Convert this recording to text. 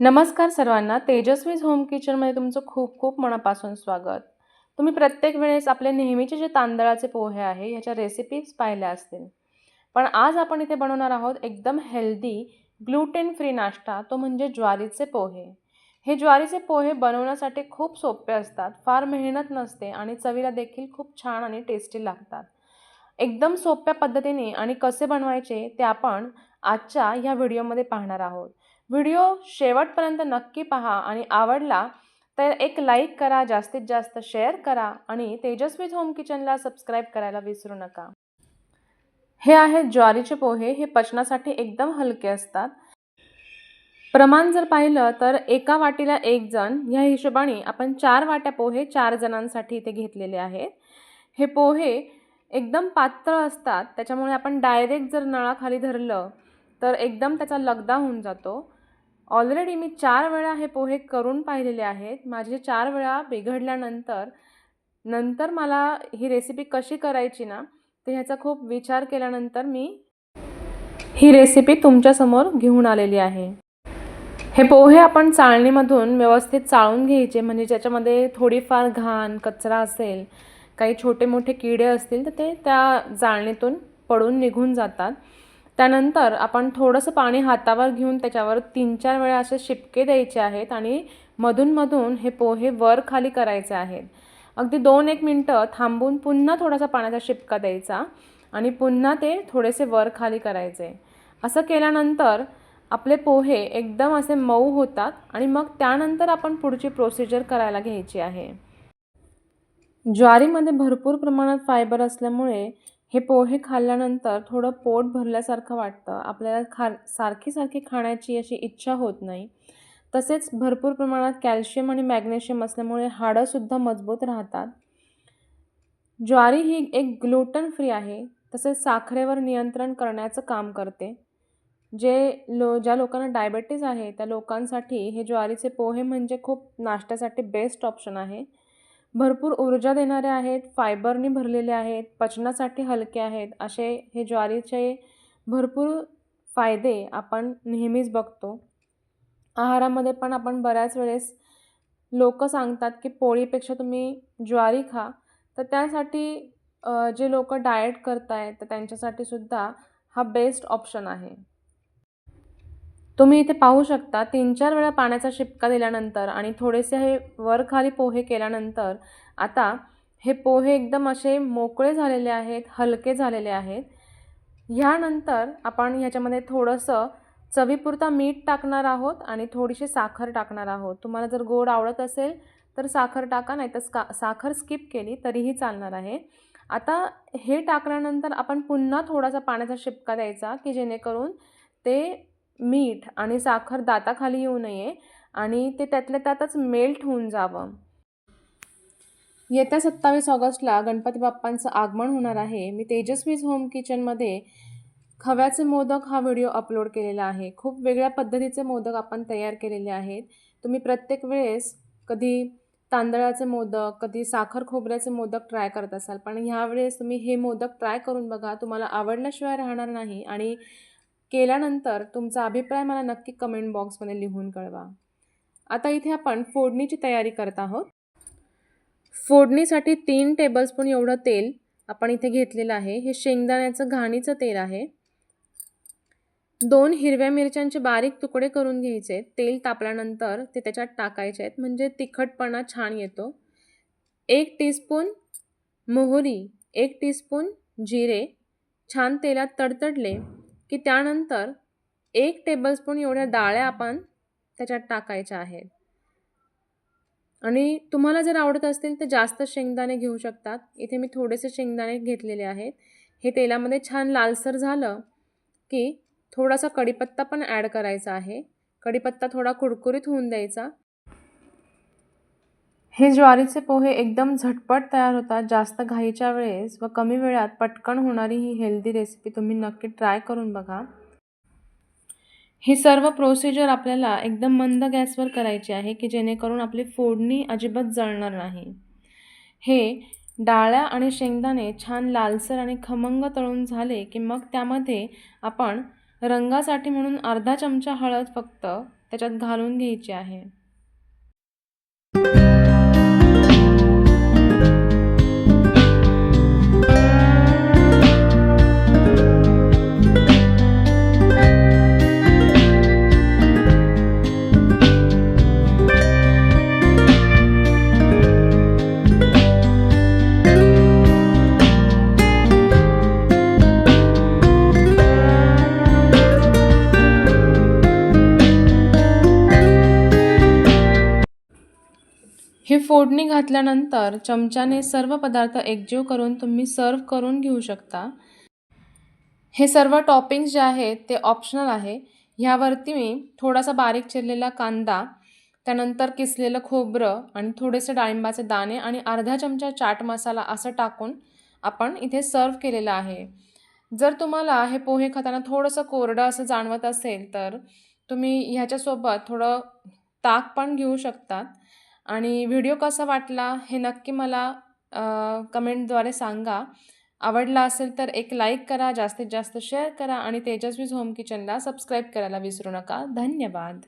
नमस्कार सर्वांना. तेजस्वीज होम किचनमध्ये तुमचं खूप खूप मनापासून स्वागत. तुम्ही प्रत्येक वेळेस आपले नेहमीचे जे तांदळाचे पोहे आहे ह्याच्या रेसिपीज पाहिल्या असतील. पण आज आपण इथे बनवणार आहोत एकदम हेल्दी ग्लुटेन फ्री नाश्ता तो म्हणजे ज्वारीचे पोहे. हे ज्वारीचे पोहे बनवण्यासाठी खूप सोपे असतात फार मेहनत नसते आणि चवीला देखील खूप छान आणि टेस्टी लागतात. एकदम सोप्या पद्धतीने आणि कसे बनवायचे ते आपण आजच्या ह्या व्हिडिओमध्ये पाहणार आहोत. व्हिडिओ शेवटपर्यंत नक्की पहा आणि आवडला तर एक लाईक करा जास्तीत जास्त शेअर करा आणि तेजस्वीज होम किचनला सबस्क्राईब करायला विसरू नका. हे आहेत ज्वारीचे पोहे. हे पचनासाठी एकदम हलके असतात. प्रमाण जर पाहिलं तर एका वाटीला एक जण ह्या हिशोबाने आपण चार वाट्या पोहे चार जणांसाठी इथे घेतलेले आहेत. हे पोहे एकदम पातळ असतात त्याच्यामुळे आपण डायरेक्ट जर नळाखाली धरलं तर एकदम त्याचा लगदा होऊन जातो. ऑलरेडी मी चार वेळा हे पोहे करून पाहिलेले आहेत. माझे चार वेळा बिघडल्यानंतर नंतर मला ही रेसिपी कशी करायची ना तर ह्याचा खूप विचार केल्यानंतर मी ही रेसिपी तुमच्यासमोर घेऊन आलेली आहे. हे पोहे आपण चाळणीमधून व्यवस्थित चाळून घ्यायचे म्हणजे ज्याच्यामध्ये थोडीफार घाण कचरा असेल काही छोटे मोठे किडे असतील तर ते त्या चाळणीतून पडून निघून जातात. त्यानंतर आपण थोडंसं पाणी हातावर घेऊन त्याच्यावर तीन चार वेळा असे शिपके द्यायचे आहेत आणि मधूनमधून हे पोहे वर खाली करायचे आहेत. अगदी दोन एक मिनटं थांबून पुन्हा थोडासा पाण्याचा शिपका द्यायचा आणि पुन्हा ते थोडेसे वर खाली करायचे. असं केल्यानंतर आपले पोहे एकदम असे मऊ होतात आणि मग त्यानंतर आपण पुढची प्रोसिजर करायला घ्यायची आहे. ज्वारीमध्ये भरपूर प्रमाणात फायबर असल्यामुळे हे पोहे खाल्ल्यानंतर थोडं पोट भरल्यासारखं वाटतं. आपल्याला खा सारखी सारखी खाण्याची अशी इच्छा होत नाही. तसेच भरपूर प्रमाणात कॅल्शियम आणि मॅग्नेशियम असल्यामुळे हाडंसुद्धा मजबूत राहतात. ज्वारी ही एक ग्लुटन फ्री आहे. तसेच साखरेवर नियंत्रण करण्याचं काम करते. जे लो ज्या लोकांना डायबेटीज आहे त्या लोकांसाठी हे ज्वारीचे पोहे म्हणजे खूप नाश्त्यासाठी बेस्ट ऑप्शन आहे. भरपूर ऊर्जा देणारे आहेत फायबरनी भरलेले आहेत पचनासाठी हलके आहेत असे हे ज्वारीचे भरपूर फायदे आपण नेहमीच बघतो. आहारामध्ये पण आपण बऱ्याच वेळेस लोक सांगतात की पोळीपेक्षा तुम्ही ज्वारी खा. तर त्यासाठी जे लोक डाएट करत आहेत तर त्यांच्यासाठी सुद्धा हा बेस्ट ऑप्शन आहे. तुम्ही इथे पाहू शकता तीन चार वेळा पाण्याचा शिपका दिल्यानंतर आणि थोडेसे हे वर खाली पोहे केल्यानंतर आता हे पोहे एकदम असे मोकळे झालेले आहेत हलके झालेले आहेत. ह्यानंतर आपण ह्याच्यामध्ये थोडंसं चवीपुरता मीठ टाकणार आहोत आणि थोडीशी साखर टाकणार आहोत. तुम्हाला जर गोड आवडत असेल तर साखर टाका नाही तर स्का साखर स्किप केली तरीही चालणार आहे. आता हे टाकल्यानंतर आपण पुन्हा थोडासा पाण्याचा शिपका द्यायचा की जेणेकरून ते मीठ आणि साखर दाताखाली येऊ नये आणि ते त्यातल्या त्यातच मेल्ट होऊन जावं. येत्या सत्तावीस ऑगस्टला गणपती बाप्पांचं आगमन होणार आहे. मी तेजस्वीज होम किचनमध्ये खव्याचे मोदक हा व्हिडिओ अपलोड केलेला आहे. खूप वेगळ्या पद्धतीचे मोदक आपण तयार केलेले आहेत. तुम्ही प्रत्येक वेळेस कधी तांदळाचे मोदक कधी साखर खोबऱ्याचे मोदक ट्राय करत असाल. पण ह्यावेळेस तुम्ही हे मोदक ट्राय करून बघा. तुम्हाला आवडल्याशिवाय राहणार नाही आणि केल्यानंतर तुमचा अभिप्राय मला नक्की कमेंट बॉक्समध्ये लिहून कळवा. आता इथे आपण फोडणीची तयारी करत आहोत. फोडणीसाठी तीन टेबलस्पून एवढं तेल आपण इथे घेतलेलं आहे. हे शेंगदाण्याचं घाणीचं तेल आहे. दोन हिरव्या मिरच्यांचे बारीक तुकडे करून घ्यायचे. तेल तापल्यानंतर ते त्याच्यात टाकायचे आहेत. म्हणजे तिखटपणा छान येतो. एक टीस्पून मोहरी एक टीस्पून जिरे छान तेलात तडतडले. की त्यानंतर एक टेबलस्पून एवढ्या डाळ्या आपण त्याच्यात टाकायच्या आहेत. आणि तुम्हाला जर आवडत असतील तर जास्त शेंगदाणे घेऊ शकतात. इथे मी थोडेसे शेंगदाणे घेतलेले आहेत. हे तेलामध्ये छान लालसर झालं की थोडासा कढीपत्ता पण ॲड करायचा आहे. कढीपत्ता थोडा कुरकुरीत होऊन द्यायचा. हे ज्वारीचे पोहे एकदम झटपट तयार होतात जास्त घाईच्या वेळेस व कमी वेळात पटकन होणारी ही हेल्दी रेसिपी तुम्ही नक्की ट्राय करून बघा. ही सर्व प्रोसिजर आपल्याला एकदम मंद गॅसवर करायची आहे की जेणेकरून आपली फोडणी अजिबात जळणार नाही. हे डाळ्या आणि शेंगदाणे छान लालसर आणि खमंग तळून झाले की मग त्यामध्ये आपण रंगासाठी म्हणून अर्धा चमचा हळद फक्त त्याच्यात घालून घ्यायची आहे. ही फोडणी घातल्यानंतर चमच्याने सर्व पदार्थ एकजीव करून तुम्ही सर्व करून घेऊ शकता. हे सर्व टॉपिंग्स जे आहेत ते ऑप्शनल आहे. ह्यावरती मी थोडासा बारीक चिरलेला कांदा त्यानंतर किसलेलं खोबरं आणि थोडेसे डाळिंबाचे दाणे आणि अर्धा चमचा चाट मसाला असं टाकून आपण इथे सर्व केलेलं आहे. जर तुम्हाला हे पोहे खाताना थोडंसं कोरडं असं जाणवत असेल तर तुम्ही ह्याच्यासोबत थोडं ताक पण घेऊ शकतात. आणि व्हिडिओ कसा वाटला हे नक्की मला कमेंटद्वारे सांगा. आवडला असेल तर एक लाईक करा जास्तीत जास्त शेअर करा आणि तेजस्वीज होम किचनला सबस्क्राईब करायला विसरू नका. धन्यवाद.